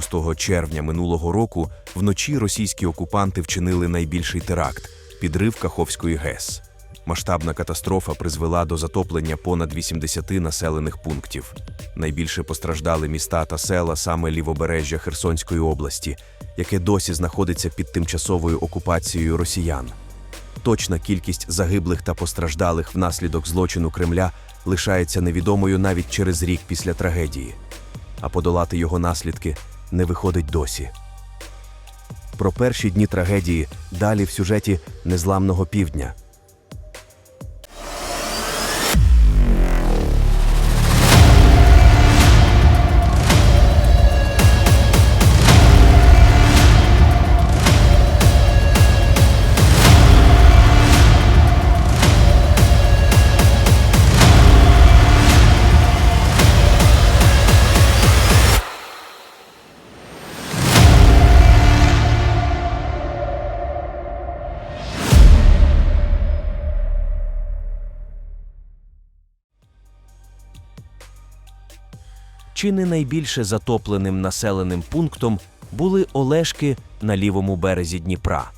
6 червня минулого року вночі російські окупанти вчинили найбільший теракт підрив Каховської ГЕС. Масштабна катастрофа призвела до затоплення понад 80 населених пунктів. Найбільше постраждали міста та села саме лівобережжя Херсонської області, яке досі знаходиться під тимчасовою окупацією росіян. Точна кількість загиблих та постраждалих внаслідок злочину Кремля лишається невідомою навіть через рік після трагедії, а подолати його наслідки не виходить досі. Про перші дні трагедії далі в сюжеті Незламного півдня. Чи не найбільше затопленим населеним пунктом були Олешки на лівому березі Дніпра.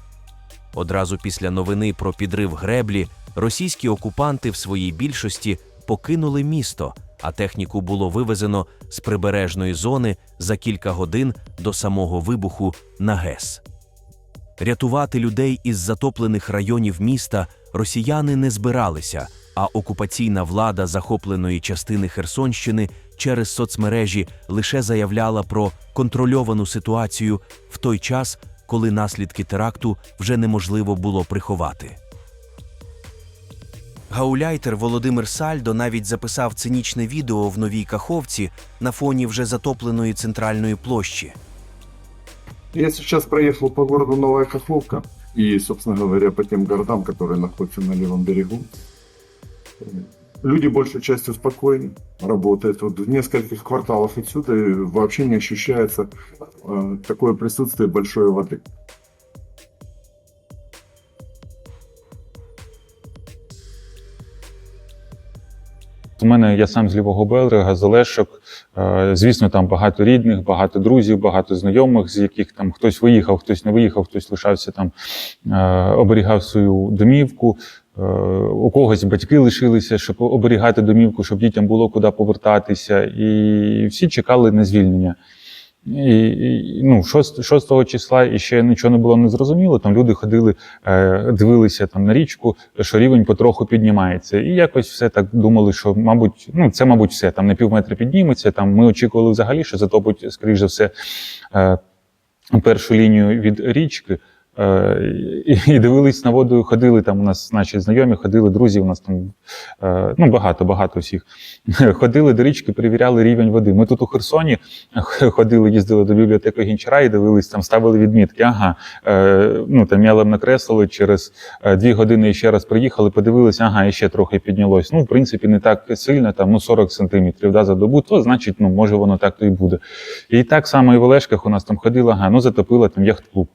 Одразу після новини про підрив греблі російські окупанти в своїй більшості покинули місто, а техніку було вивезено з прибережної зони за кілька годин до самого вибуху на ГЕС. Рятувати людей із затоплених районів міста росіяни не збиралися, а окупаційна влада захопленої частини Херсонщини через соцмережі лише заявляла про контрольовану ситуацію в той час, коли наслідки теракту вже неможливо було приховати. Гауляйтер Володимир Сальдо навіть записав цинічне відео в новій каховці на фоні вже затопленої центральної площі. Я сейчас проехал по городу Новая Каховка и, собственно говоря, по тем городам, которые находятся на левом берегу Люди большей частью спокойны, работают. Вот в нескольких кварталах отсюда вообще не ощущается э, такое присутствие большой воды. У мене я сам з лівого берега, з Олешок. Е, Звісно, там багато рідних, багато друзів, багато знайомих, з яких там хтось виїхав, хтось не виїхав, хтось лишався там, е, оберігав свою домівку. Е, У когось батьки лишилися, щоб оберігати домівку, щоб дітям було куди повертатися. І всі чекали на звільнення. І, і ну, 6, 6 числа і ще нічого не було незрозуміло. Там люди ходили, е, дивилися там на річку, що рівень потроху піднімається. І якось все так думали, що, мабуть, ну це, мабуть, все там на пів метра підніметься. Там ми очікували взагалі, що затопить, скоріш за все, е, першу лінію від річки. Е, І, дивились на воду, ходили там. У нас наші знайомі, ходили друзі. У нас там е, ну багато, багато всіх. Ходили до річки, перевіряли рівень води. Ми тут у Херсоні ходили, їздили до бібліотеки Гінчара і дивились, там ставили відмітки. Ага, е, ну там м'ялем накреслили через дві години ще раз приїхали, подивилися, ага, і ще трохи піднялось. Ну, в принципі, не так сильно, там ну 40 сантиметрів да, за добу, то значить, ну може воно так то і буде. І так само і в Олешках у нас там ходила, ага, ну затопила там яхт-клуб.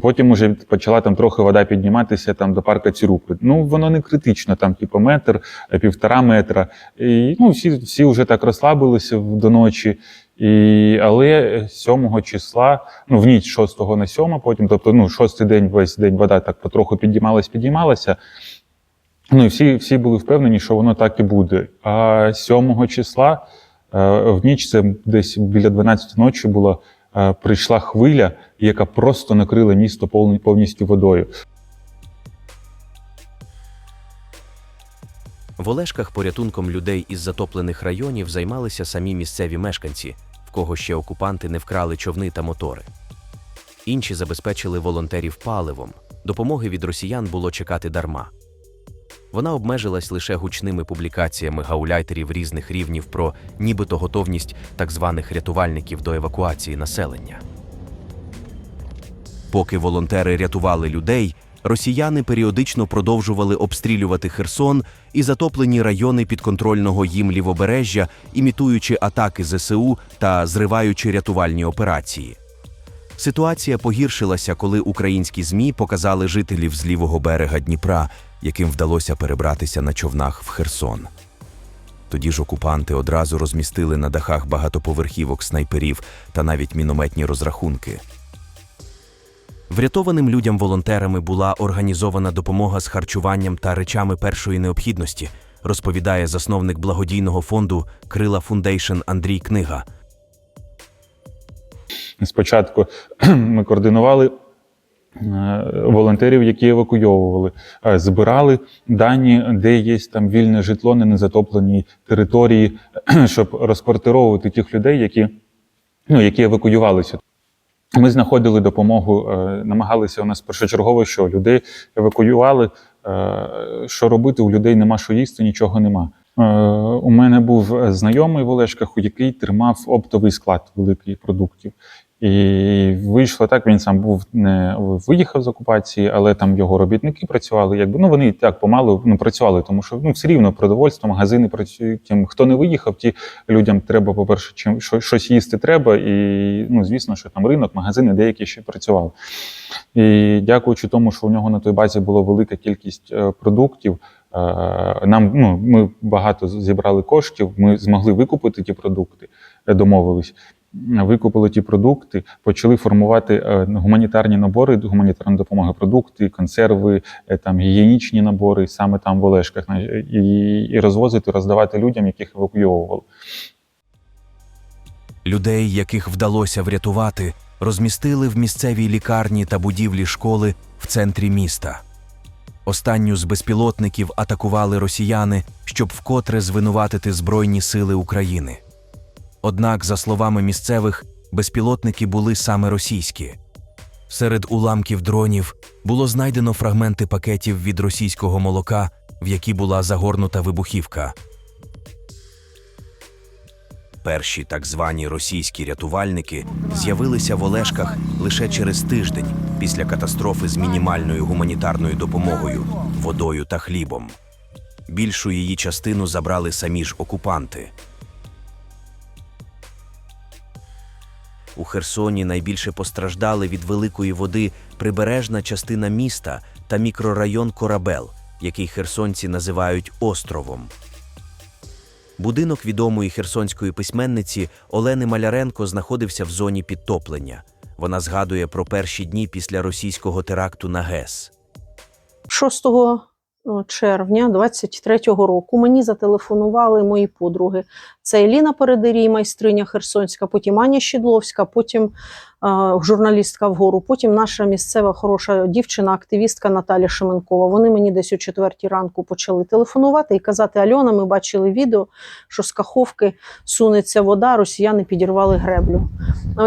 Потім вже почала там трохи вода підніматися там до парка Цюрупи. Ну воно не критично, там типу метр, е, півтора метра. І ну всі, всі вже так розслабилися до ночі. І, але 7 числа, ну в ніч 6 на 7, потім, тобто ну, шостий день, весь день вода так потроху підіймалась, підіймалася. Ну і всі, всі були впевнені, що воно так і буде. А 7 числа е, в ніч, це десь біля 12 ночі була, е, прийшла хвиля, яка просто накрила місто повністю водою. В Олешках порятунком людей із затоплених районів займалися самі місцеві мешканці, в кого ще окупанти не вкрали човни та мотори. Інші забезпечили волонтерів паливом. Допомоги від росіян було чекати дарма. Вона обмежилась лише гучними публікаціями гауляйтерів різних рівнів про нібито готовність так званих рятувальників до евакуації населення. Поки волонтери рятували людей, росіяни періодично продовжували обстрілювати Херсон і затоплені райони підконтрольного їм лівобережжя, імітуючи атаки ЗСУ та зриваючи рятувальні операції. Ситуація погіршилася, коли українські ЗМІ показали жителів з лівого берега Дніпра, яким вдалося перебратися на човнах в Херсон. Тоді ж окупанти одразу розмістили на дахах багатоповерхівок снайперів та навіть мінометні розрахунки. Врятованим людям-волонтерами була організована допомога з харчуванням та речами першої необхідності, розповідає засновник благодійного фонду Крила Фундейшн Андрій Книга. Спочатку ми координували волонтерів, які евакуйовували, е, збирали дані, де є там вільне житло на незатопленій території, щоб розквартировувати тих людей, які, ну, які евакуювалися. Ми знаходили допомогу, е, намагалися у нас першочергово, що людей евакуювали. е, Що робити? У людей нема що їсти, нічого нема. Е, У мене був знайомий в Олешках, який тримав оптовий склад великий продуктів. І вийшло так, він сам був не виїхав з окупації, але там його робітники працювали. Якби ну вони так помалу ну, працювали, тому що ну все рівно продовольство, магазини працюють. Тим, хто не виїхав, ті людям треба, по-перше, чим що- щось їсти треба. І ну звісно, що там ринок, магазини деякі ще працювали. І дякуючи тому, що у нього на той базі була велика кількість е, продуктів. е, Нам ну ми багато зібрали коштів. Ми змогли викупити ті продукти, домовились. Викупили ті продукти, почали формувати е, гуманітарні набори, гуманітарної допомоги, продукти, консерви, е, там гігієнічні набори, саме там в Олешках, і, і розвозити, роздавати людям, яких евакуйовували. Людей, яких вдалося врятувати, розмістили в місцевій лікарні та будівлі школи в центрі міста. Останню з безпілотників атакували росіяни, щоб вкотре звинуватити Збройні сили України. Однак, за словами місцевих, безпілотники були саме російські. Серед уламків дронів було знайдено фрагменти пакетів від російського молока, в які була загорнута вибухівка. Перші так звані російські рятувальники з'явилися в Олешках лише через тиждень після катастрофи з мінімальною гуманітарною допомогою, водою та хлібом. Більшу її частину забрали самі ж окупанти. У Херсоні найбільше постраждали від великої води прибережна частина міста та мікрорайон Корабел, який херсонці називають островом. Будинок відомої херсонської письменниці Олени Маляренко знаходився в зоні підтоплення. Вона згадує про перші дні після російського теракту на ГЕС. 6 червня 23-го року мені зателефонували мої подруги. Це Еліна Передирій, майстриня Херсонська, потім Аня Щідловська, потім е, журналістка вгору, потім наша місцева хороша дівчина, активістка Наталя Шеменкова. Вони мені десь о четвертій ранку почали телефонувати і казати: Альона, ми бачили відео, що з каховки сунеться вода, росіяни підірвали греблю.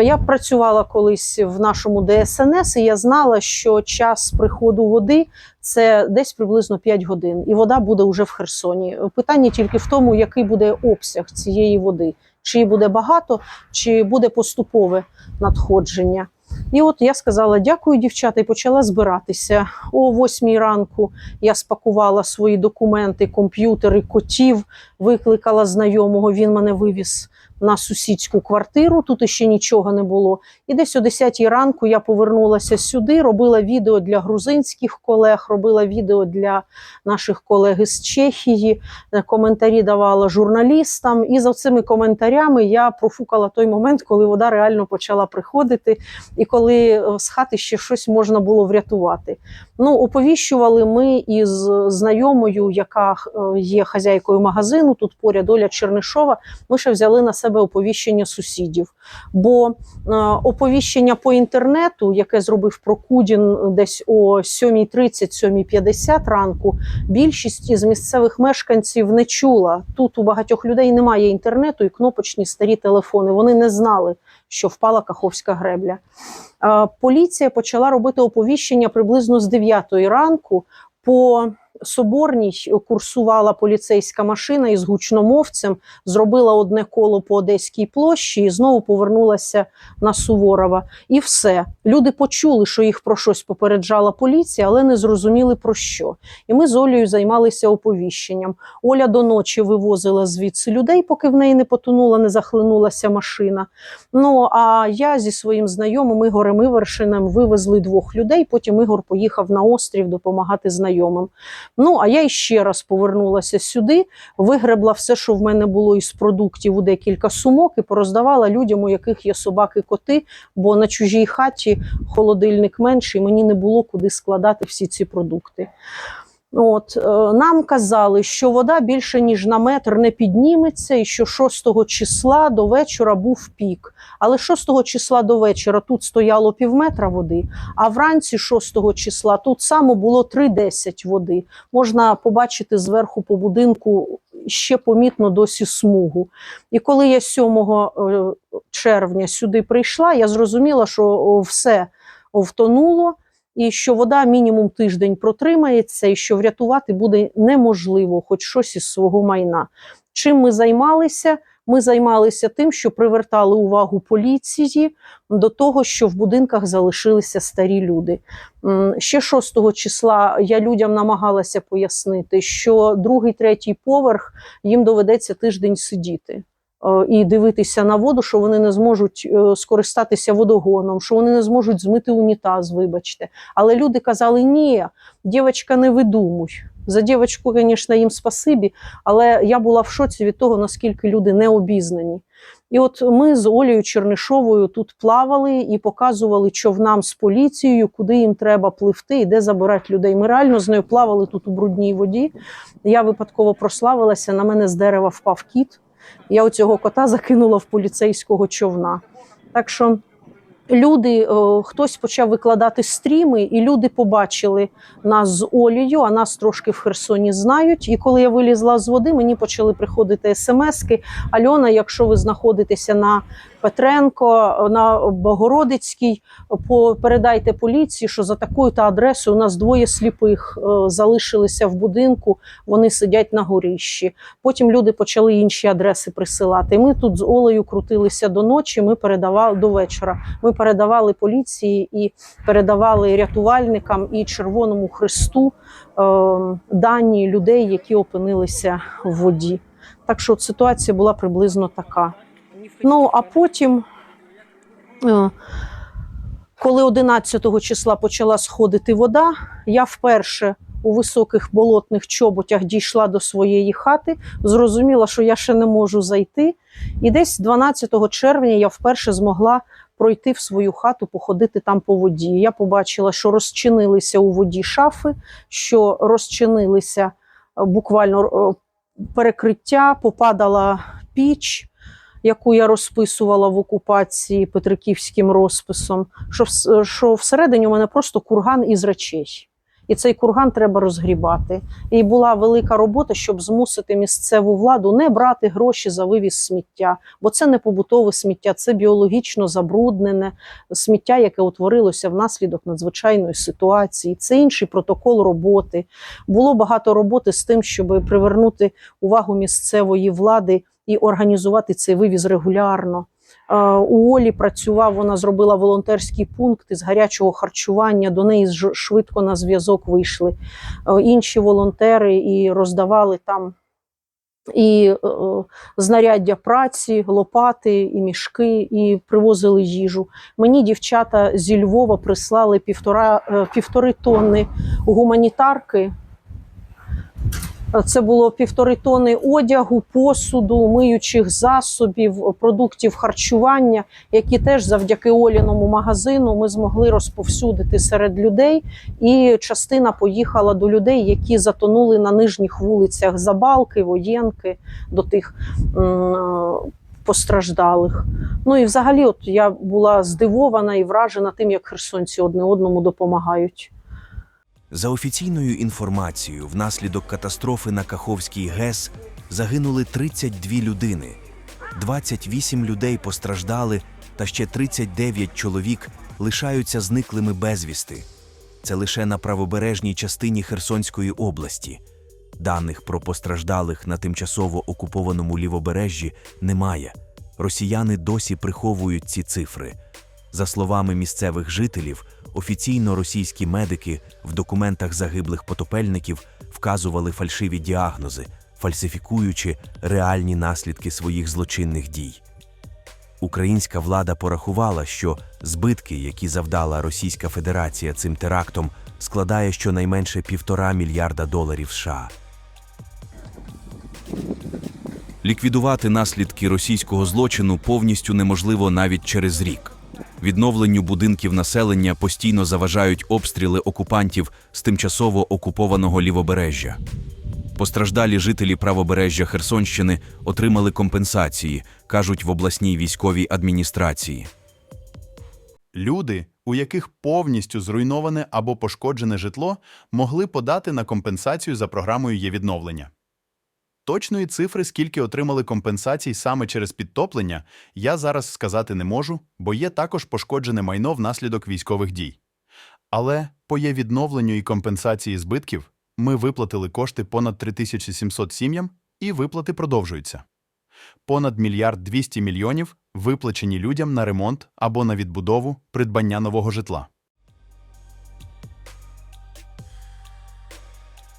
Я працювала колись в нашому ДСНС, і я знала, що час приходу води це десь приблизно 5 годин, і вода буде вже в Херсоні. Питання тільки в тому, який буде обсяг цієї води, чи буде багато, чи буде поступове надходження. І от я сказала дякую, дівчата, і почала збиратися. О восьмій ранку я спакувала свої документи, комп'ютери, котів, викликала знайомого. Він мене вивіз на сусідську квартиру. Тут іще нічого не було. І десь о 10 ранку я повернулася сюди, робила відео для грузинських колег, робила відео для наших колег із Чехії, е, коментарі давала журналістам. І за цими коментарями я профукала той момент, коли вода реально почала приходити, і коли е, з хати ще щось можна було врятувати. Ну, оповіщували ми із знайомою, яка е, є хазяйкою магазину. Тут поряд Оля Чернишова. Ми ще взяли на себе оповіщення сусідів. Бо е, оповіщення по інтернету, яке зробив Прокудін десь о 7.30-7.50 ранку, більшість із місцевих мешканців не чула. Тут у багатьох людей немає інтернету і кнопочні старі телефони. Вони не знали, що впала Каховська гребля. Е, Поліція почала робити оповіщення приблизно з 9 ранку. По Соборній курсувала поліцейська машина із гучномовцем, зробила одне коло по Одеській площі і знову повернулася на Суворова. І все. Люди почули, що їх про щось попереджала поліція, але не зрозуміли про що. І ми з Олею займалися оповіщенням. Оля до ночі вивозила звідси людей, поки в неї не потонула, не захлинулася машина. Ну а я зі своїм знайомим Ігорем Івершиним вивезли двох людей. Потім Ігор поїхав на острів допомагати знайомим. Ну, а я іще раз повернулася сюди, вигребла все, що в мене було із продуктів у декілька сумок, і пороздавала людям, у яких є собаки коти, бо на чужій хаті холодильник менший, мені не було куди складати всі ці продукти. От, е, нам казали, що вода більше ніж на метр не підніметься, і що 6 числа до вечора був пік. Але 6 числа до вечора тут стояло півметра води, а вранці 6 числа тут само було 3,10 води. Можна побачити зверху по будинку ще помітно досі смугу. І коли я 7 е, червня сюди прийшла, я зрозуміла, що все втонуло і що вода мінімум тиждень протримається, і що врятувати буде неможливо хоч щось із свого майна. Чим ми займалися? Ми займалися тим, що привертали увагу поліції до того, що в будинках залишилися старі люди. Ще 6 числа я людям намагалася пояснити, що другий, третій поверх їм доведеться тиждень сидіти. е, І дивитися на воду, що вони не зможуть е, скористатися водогоном, що вони не зможуть змити унітаз, вибачте. Але люди казали: ні, дівчинка, не видумуй. За дівчинку, звісно, їм спасибі, але я була в шоці від того, наскільки люди не обізнані. І от ми з Олею Чернишовою тут плавали і показували човнам з поліцією, куди їм треба пливти і де забирати людей. Ми реально з нею плавали тут у брудній воді. Я випадково прославилася, на мене з дерева впав кіт. Я оцього кота закинула в поліцейського човна. Так що люди, е, хтось почав викладати стріми, і люди побачили нас з Олією, а нас трошки в Херсоні знають. І коли я вилізла з води, мені почали приходити смски. Альона, якщо ви знаходитеся на Петренко, на Богородицькій, по- передайте поліції, що за такою та адресою у нас двоє сліпих е, залишилися в будинку, вони сидять на горіщі. Потім люди почали інші адреси присилати. Ми тут з Олею крутилися до ночі. Ми передавали до вечора. Ми передавали поліції і передавали рятувальникам і Червоному Христу е, дані людей, які опинилися в воді. Так що ситуація була приблизно така. Ну а потім, е, коли 11 числа почала сходити вода, я вперше у високих болотних чоботях дійшла до своєї хати, зрозуміла, що я ще не можу зайти. І десь 12 червня я вперше змогла пройти в свою хату, походити там по воді. Я побачила, що розчинилися у воді шафи, що розчинилися е, буквально е, перекриття, попадала піч, яку я розписувала в окупації петриківським розписом. Що, що всередині у мене просто курган із речей. І цей курган треба розгрібати. І була велика робота, щоб змусити місцеву владу не брати гроші за вивіз сміття, бо це не побутове сміття, це біологічно забруднене сміття, яке утворилося внаслідок надзвичайної ситуації. Це інший протокол роботи. Було багато роботи з тим, щоб привернути увагу місцевої влади і організувати цей вивіз регулярно. Е, У Олі працював, вона зробила волонтерський пункт із гарячого харчування. До неї швидко на зв'язок вийшли е, інші волонтери і роздавали там і е, знаряддя праці, лопати, і мішки, і привозили їжу. Мені дівчата зі Львова прислали півтора, півтори тонни гуманітарки. Це було півтори тони одягу, посуду, миючих засобів, продуктів харчування, які теж завдяки Оліному магазину ми змогли розповсюдити серед людей. І частина поїхала до людей, які затонули на нижніх вулицях Забалки, Воєнки, до тих м, постраждалих. Ну і взагалі, от я була здивована і вражена тим, як херсонці одне одному допомагають. За офіційною інформацією, внаслідок катастрофи на Каховській ГЕС загинули 32 людини, 28 людей постраждали, та ще 39 чоловік лишаються зниклими безвісти. Це лише на правобережній частині Херсонської області. Даних про постраждалих на тимчасово окупованому лівобережжі немає. Росіяни досі приховують ці цифри. За словами місцевих жителів, офіційно російські медики в документах загиблих потопельників вказували фальшиві діагнози, фальсифікуючи реальні наслідки своїх злочинних дій. Українська влада порахувала, що збитки, які завдала Російська Федерація цим терактом, складає щонайменше півтора мільярда доларів США. Ліквідувати наслідки російського злочину повністю неможливо навіть через рік. Відновленню будинків населення постійно заважають обстріли окупантів з тимчасово окупованого лівобережжя. Постраждалі жителі правобережжя Херсонщини отримали компенсації, кажуть в обласній військовій адміністрації. Люди, у яких повністю зруйноване або пошкоджене житло, могли подати на компенсацію за програмою є відновлення. Точної цифри, скільки отримали компенсацій саме через підтоплення, я зараз сказати не можу, бо є також пошкоджене майно внаслідок військових дій. Але по є відновленню і компенсації збитків ми виплатили кошти понад 3700 сім'ям, і виплати продовжуються. Понад мільярд 200 мільйонів виплачені людям на ремонт або на відбудову, придбання нового житла.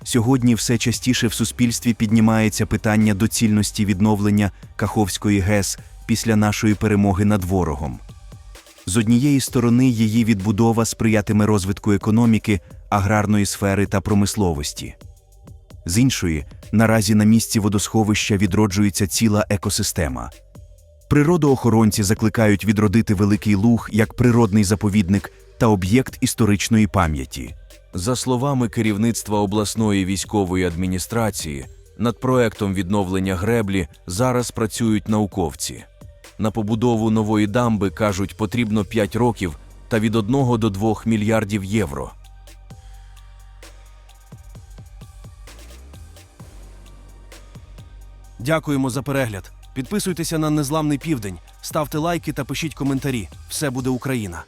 Сьогодні все частіше в суспільстві піднімається питання доцільності відновлення Каховської ГЕС після нашої перемоги над ворогом. З однієї сторони, її відбудова сприятиме розвитку економіки, аграрної сфери та промисловості. З іншої, наразі на місці водосховища відроджується ціла екосистема. Природоохоронці закликають відродити Великий Луг як природний заповідник та об'єкт історичної пам'яті. За словами керівництва обласної військової адміністрації, над проектом відновлення греблі зараз працюють науковці. На побудову нової дамби кажуть, потрібно 5 років та від 1 до 2 мільярдів євро. Дякуємо за перегляд. Підписуйтеся на Незламний Південь, ставте лайки та пишіть коментарі. Все буде Україна.